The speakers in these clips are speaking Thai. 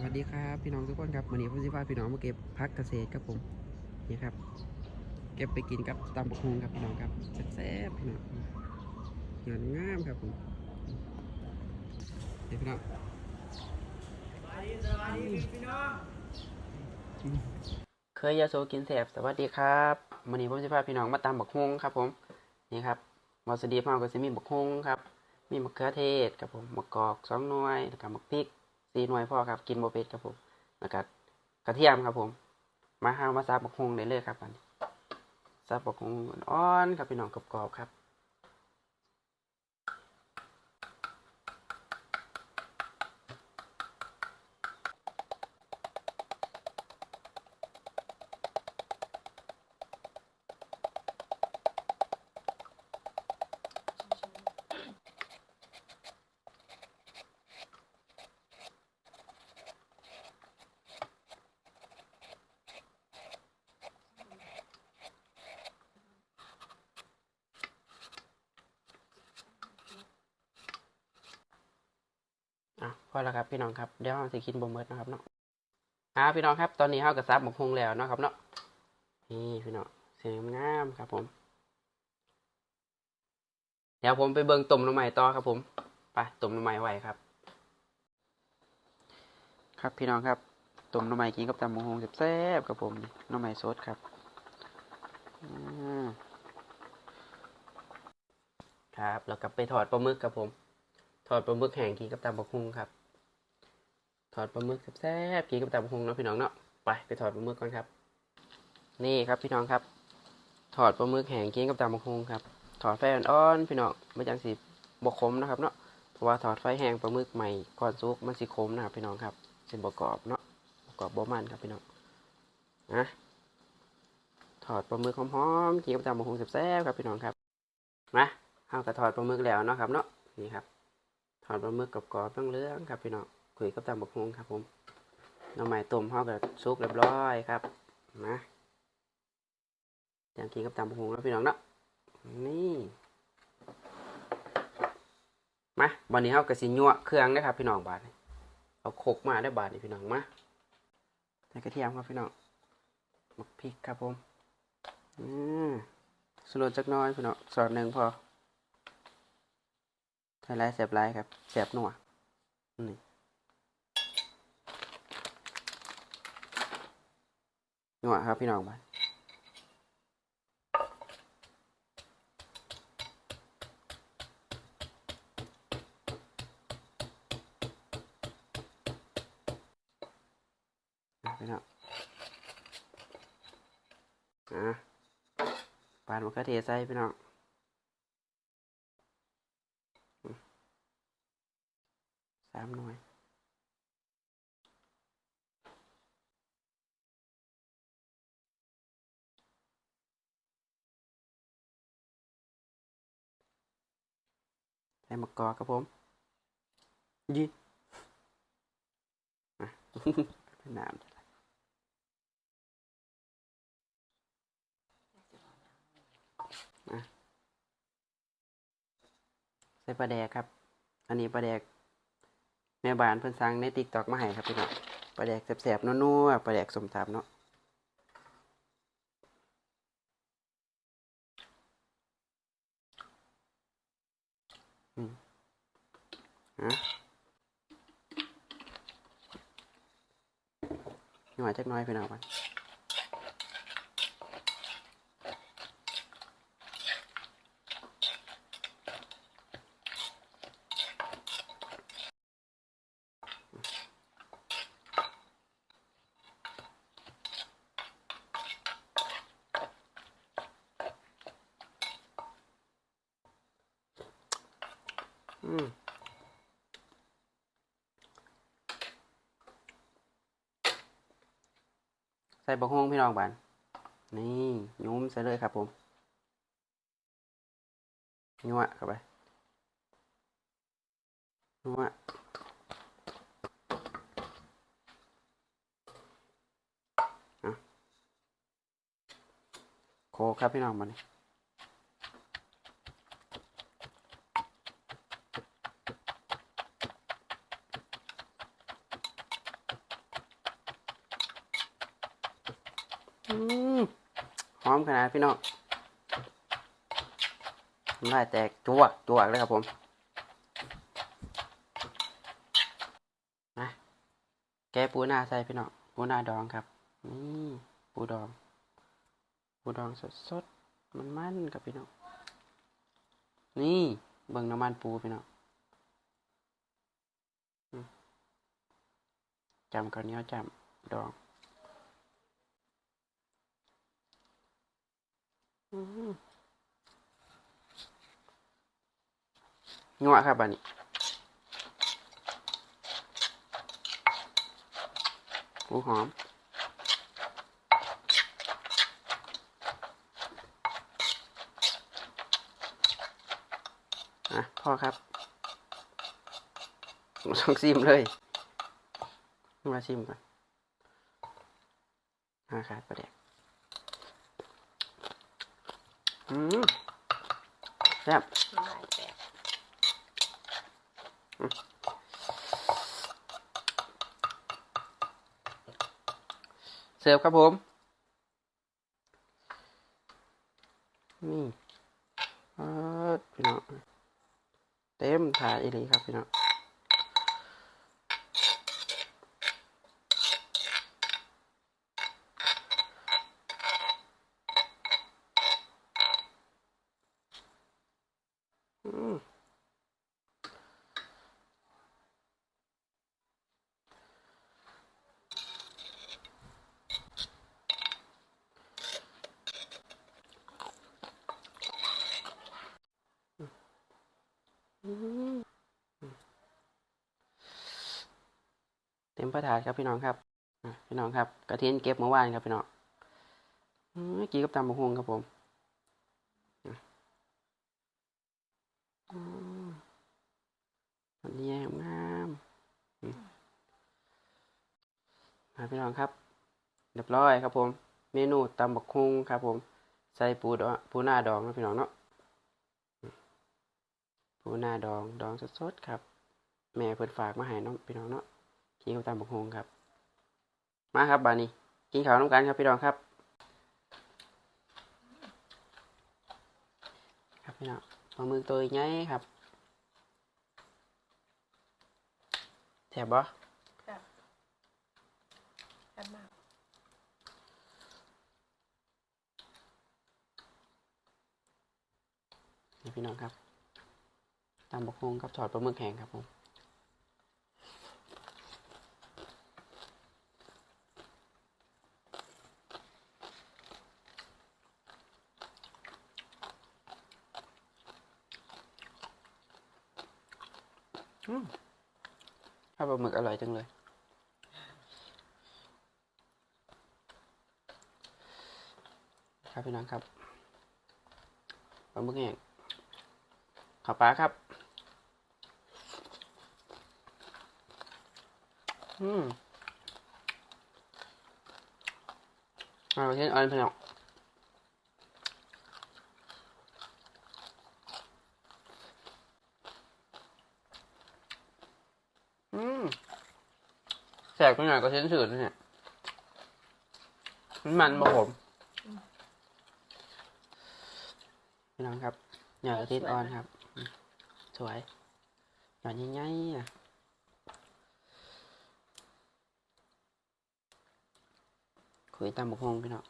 สวัสดีครับพี่น้องทุกคนครับวันนี้ผมสิพาพี่น้องมาเก็บพักเกษตรครับผมนี่ครับ เก็บไปกินกับตำบักฮงครับพี่น้องครับแซ่บพี่น้องเงินงามครับผมนี่พี่น้องเคยยาโซกินแสบสวัสดีครับวันนี้ผมสิพาพี่น้องมาตำบักฮงครับ ผมนี่ครับมอสดีมากก็จะมีบักฮงครับ มีมะเขือเทศครับผมมะกอกสองหน่วยแล้วก็มะพริก สี่หน่วยพ่อครับ กินโบเป็ดครับผมนะครับกระเทียมครับผม มาห้ามาซับบักฮงได้เลยครับอันนี้ซับบักฮงอ่อนครับพี่น้องกรอบๆครับ อะพอแล้วครับพี่น้องครับเดี๋ยวเราจะกินบะเมิดนะครับเนาะอ่าพี่น้องครับตอนนี้เรากระซับบักฮงแล้วเนาะครับเนาะนี่พี่น้องเสียงงามครับผม เดี๋ยวผมไปเบิ่งต้มน้ำใหม่ต่อครับผมไปต้มน้ำใหม่ไว้ครับ ครับพี่น้องครับต้มน้ำใหม่กินกับตำบักฮงแซ่บๆครับผมน้ำใหม่สดครับครับแล้วก็ไปถอดปลาหมึกครับผม ทอดปลาหมึกแห้งกินกับตำบักฮุงครับทอดปลาหมึกแซ่บๆกินกับตำบักฮุงเนาะพี่น้องเนาะไปไปถอดปลาหมึกก่อนครับ นี่ครับพี่น้องครับ ถอดปลาหมึกแห้งกินกับตำบักฮุงครับ ถอดไฟอ่อนๆพี่น้องไม่จังสิบกคมนะครับเนาะเพราะว่าถอดไฟแห้งปลาหมึกใหม่ก่อนซุกมันสิคมนะครับพี่น้องครับเส้นบกรอบเนาะบกอบบ่มันครับพี่น้องนะถอดปลาหมึกหอมๆกินกับตำบักฮุงแซ่บๆครับพี่น้องครับมาเอากระถอดปลาหมึกแล้วเนาะครับเนาะนี่ครับ ถอดปลาหมึกกับกรอบๆเรื่องครับพี่น้องคุยกับตำบักฮงครับผมน้ำใหม่ต้มเฮากับซุปเรียบร้อยครับนะอย่างกินกับตำบักฮงแล้วพี่น้องเนาะนี่มาวันนี้เฮากับสิยั่วเครื่องนะครับพี่น้องบาดนี้เอาโคกมาได้บาดนี่พี่น้องมาใส่กระเทียมครับพี่น้องมักพริกครับผมอืมสโลจักน้อยพี่น้องสอดหนึ่งพอ ใช้ไรเสียบไรครับเสียบหนัวนี่หนัวครับพี่น้องบ้านพี่น้องอะปานมะเขือเทศใส่พี่น้อง สามหน่วย ใส่ มะกอกครับผมยี่น้ำจะไหลอะใส่ปลาแดกครับ อันนี้ปลาแดกแม่บ้านเพิ่นสั่งในติ๊กตอกมาให้ครับพี่น้องปลาแดกแสบๆนัวๆปลาแดกสมตำเนาะ ฮะหน่อยจักน้อยพี่น้องมันอืมใส่บะฮวงพี่น้องบานนี่ยุ้มใส่เลยครับผมนัวเข้าไปนัวอะโคครับพี่น้องมานี่อืมหอม ขนาดพี่น้องน้แตกจวกจวกเลยครับผมมาแกปูนาใส่พี่น้องปูนาดองครับนี่ปูดอง ปูดองสดสดมันมันกับพี่น้องนี่เบิ่งน้ำมันปูพี่น้องจำข้าวเหนียวจำดอง อืม งัวครับบันนี้ปูหอม อะพ่อครับต้องซิมเลยมาชิมก่อนอาครับประเด็ก อืมแซ่บน้ำลายแตกเสิร์ฟครับผม นี่เออพี่น้อง เต็มถ่าดอีหลีครับพี่น้อง เต็มประถาดครับพี่น้องครับพี่น้องครับกระเทียมเก็บเมื่อวานครับพี่น้องเมื่อกี้กับตำบักฮวงครับผมอันนี้งามมาพี่น้องครับเรียบร้อยครับผม เมนูตำบักฮุงครับผม ใส่ปูดองปูหน้าดองนะพี่น้องเนาะ ปูนาดองดองสดๆครับ แม่เพิ่นฝากมาให้น้องพี่น้องเนาะกินกับตำบักฮงครับ มาครับบานี้กินข้าวน้ำกันครับพี่น้องครับ ครับพี่น้องปลาหมึกตัวใหญ่ครับแถบบ่แบบแบบมากนี่พี่น้องครับ ตำบักฮงกับทอดปลาหมึกแห้งครับผมอืมข้าวปลาหมึกอร่อยจังเลย ครับพี่น้องครับปลาหมึกแห้งข้าวปลาครับ อืมเอาเช่นอันพี่น้องอืมแสบไปหน่อยก็เส้นสื่อนะเนี่ยมันมันมาผมพี่น้องครับหยอดกระเทียมอ่อนครับ สวยหยอดง่ายๆอะ คุยตามบุกฮงพี่น้อง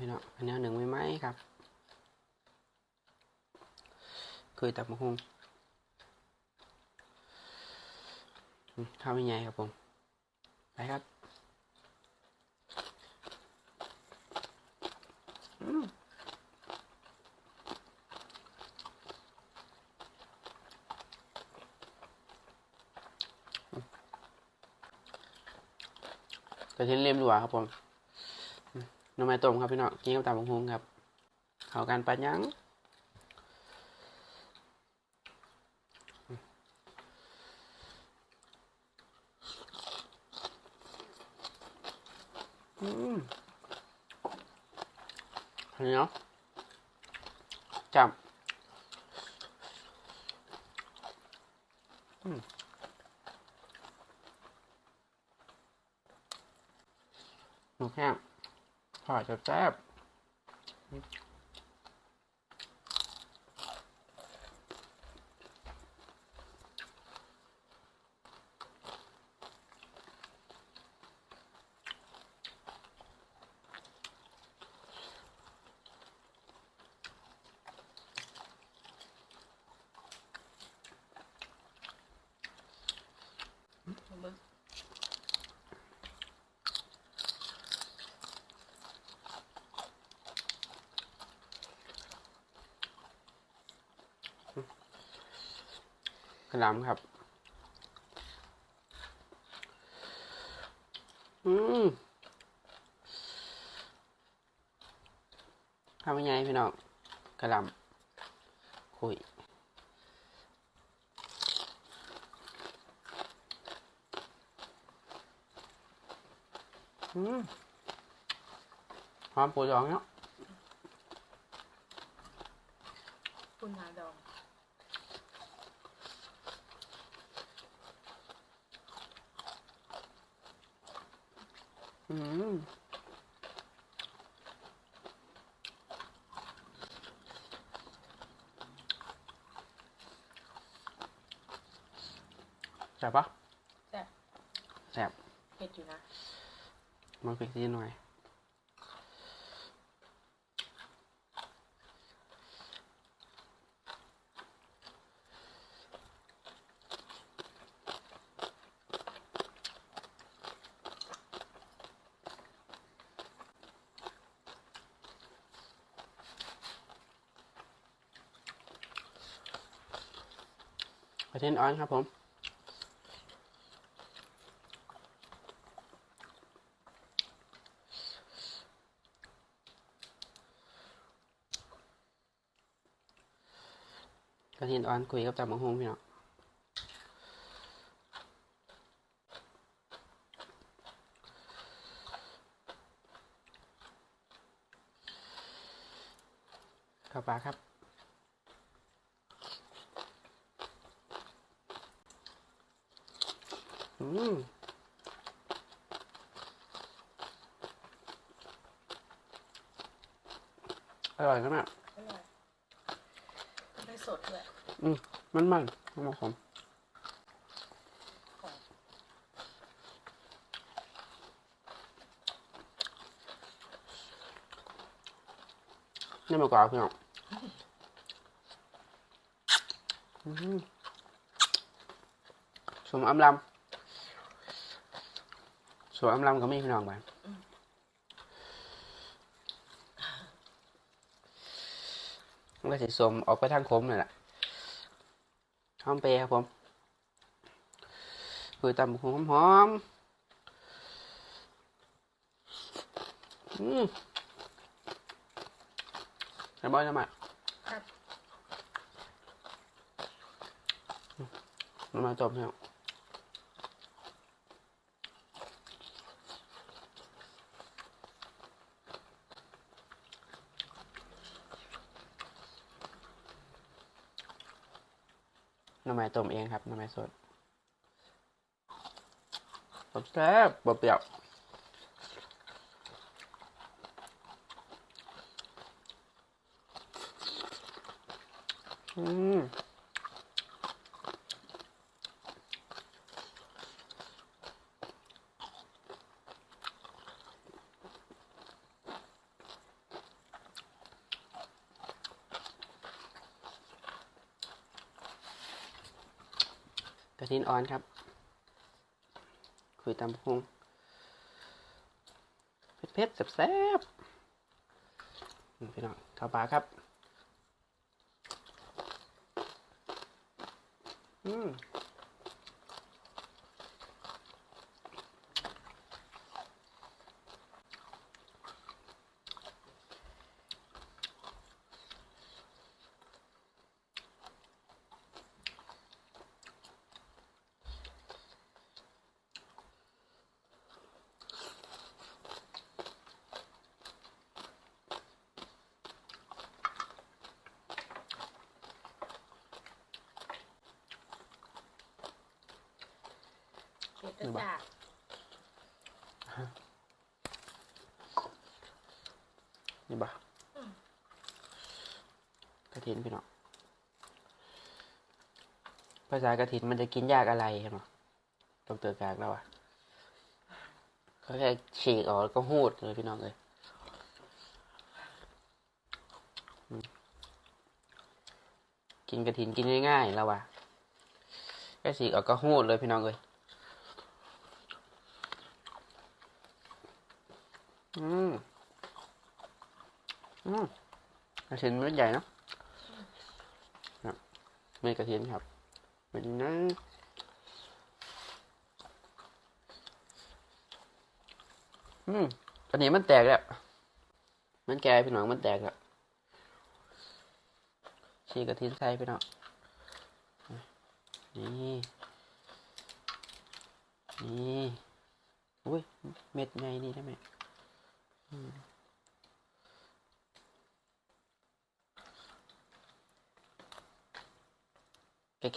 พี่น้องอันนี้หนึ่งไม่ไหมครับเคยตับมะฮุงข้าวไม่ใหญ่ครับผม ไปครับกระเทียมเลียมดีกว่าครับผม น้ำไม้ต้มครับพี่น้องกินกับตำบักฮุงครับ เข้ากันปะยังอืมเนาะจับอืมหมูแห้ง ทอดแซ่บๆ มึง กระหลำครับ อืมทำยังไงพี่น้องกระลำคุยอืมหอมปูดองเนาะ คุณนาดอง อืมแซ่บปะ แซ่บ แซ่บเผ็ดอยู่นะ มันเผ็ดนิดหน่อยกระเทียมอ่อนครับผม กระเทียมอ่อนคุยกับตำบักฮงพี่น้องเข้าปลาครับอืมอร่อยมาก อร่อยได้ส ดด้วยมันมันมันหอมนี่มากกว่าพี่น้องสมอำลำสมอำลำก็มีพี่น้องไปมันก็สิสมออกไปทางคมเลยแหละ หอมเปรย์ครับผมคือตำบักหุ่งหอมๆอืมไอ้บอยทำไมครับมันมาจบแล้ว ม้ต้มเองครับน้ำไม้สดสดแซ่บบเปรี้ยวอืมินอ่อนครับ คุยตามพุงเผ็ดๆแซ่บๆนี่พี่น้องข้าวปลาครับ อืม นี่บ่จ้านี่บ่กระถินพี่น้องภาษากระถินมันจะกินยากอะไรใช่ไหมตรงเตือกลางแล้วอะเขาแค่ฉีกออกแล้วก็หูดเลยพี่น้องเลยอืมกินกระถินกินง่ายๆแล้วอะแค่ฉีกออกก็หูดเลยพี่น้องเลย อืมอืมกระเทียมเม็ดใหญ่เนอะครับเม็ดกระเทียมครับเม็ดนี้นะอืมอันนี้มันแตกแล้ว มันแก่พี่น้องมันแตกแล้วชีกระเทียมใส่พี่น้องนี่ นี่ อุ้ย เม็ดใหญ่นี่ได้ไหม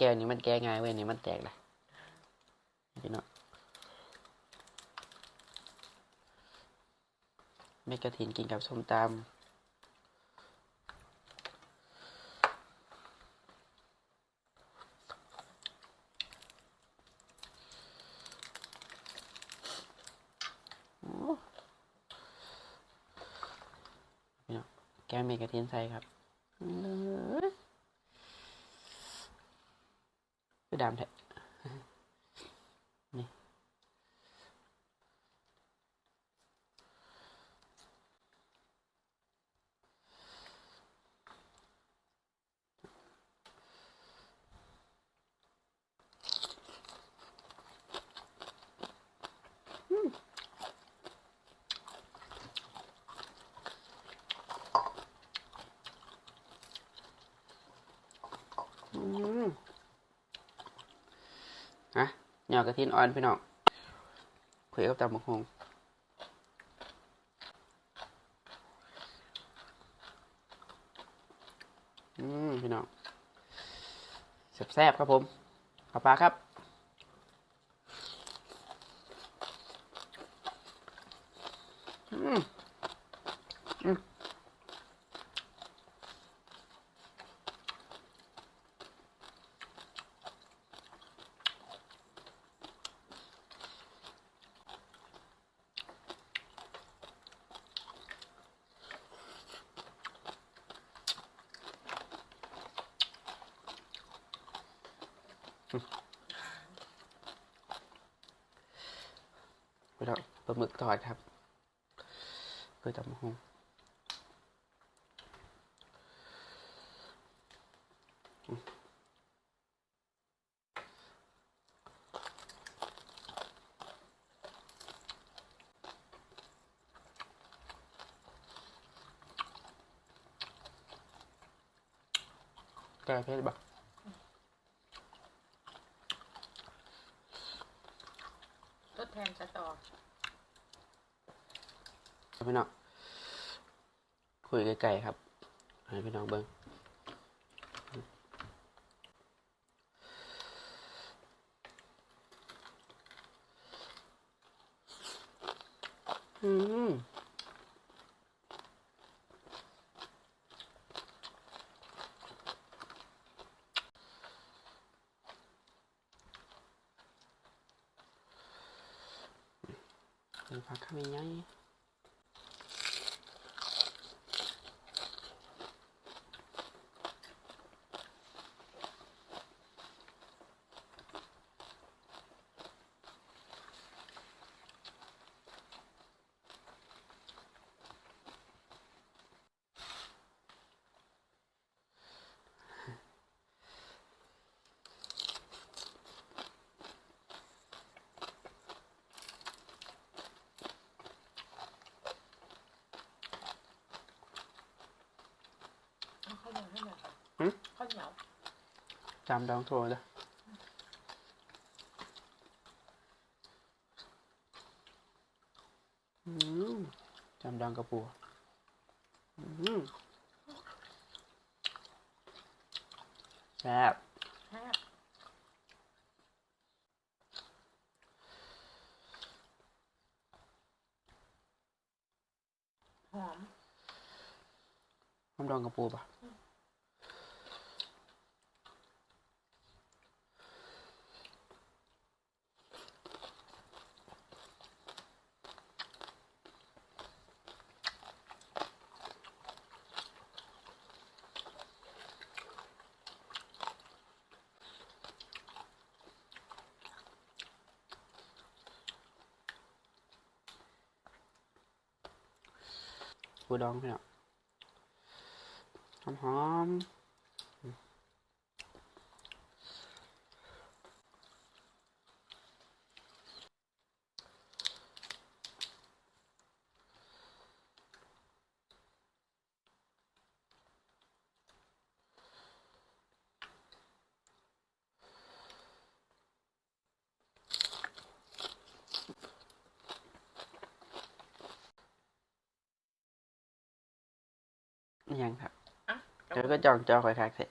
แก้วนี้มันแก้ง่ายเว้ยนี่มันแตกเลยพี่เนาะเม็ดกระถินกินกับส้มตำโอ้พี่เนาะแก้เมกะเทียนไซครับคือดามแท้ นี่ อืม ฮะห ยอกกระทินอ่อนพี่น้องคุยกับตำบักฮงอืมพี่น้องแซ่บๆครับผมขอบปลาครับอืมอืมพี่น้องปลาหมึก ทอดครับคุยตำบักฮงอืมแกเพชรปะ ทดแทนสตอ พี่น้องคุยไกลๆครับให้พี่น้องเบิ้ง Chạm đóng thua ra Chạm đóng cà bùa Chạm หอมน้ำดองกระปูปะ่ะ ปูดองพี่น้องหอมหอมอิหยังครับ อะ เดี๋ยว ก็จองจอคอยคักเสร็จ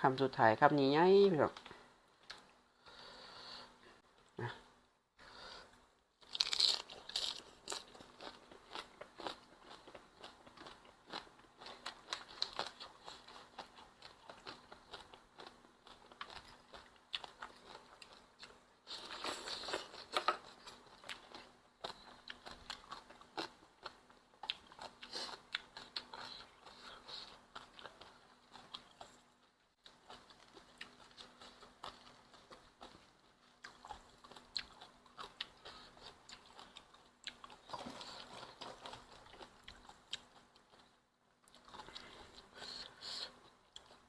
คำสุดท้ายคำนี้ไงพี่น้อง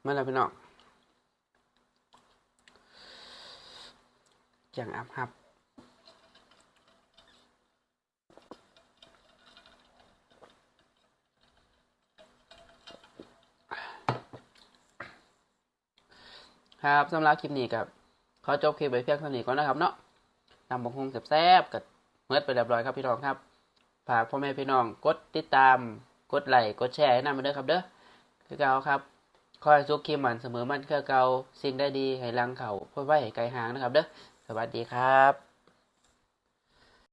มาแล้วพี่น้องอย่างอับฮับครับสำหรับคลิปนี้กับขอจบคลิปไว้เพียงเท่านี้ก่อนนะครับเนาะตามบงคงแซ่บๆกับเมื่อไปเรียบร้อยครับพี่น้องครับฝากพ่อแม่พี่น้องกดติดตามกดไลค์กดแชร์ให้นำมาเด้อครับเด้อคือเก่าครับ คอยซุกคิมมันเสมอมันเคือเก่าสิ่งได้ดีให้ลังเขาเพื่อไว้ให้ไกลห่างนะครับเด้อสวัสดีครับ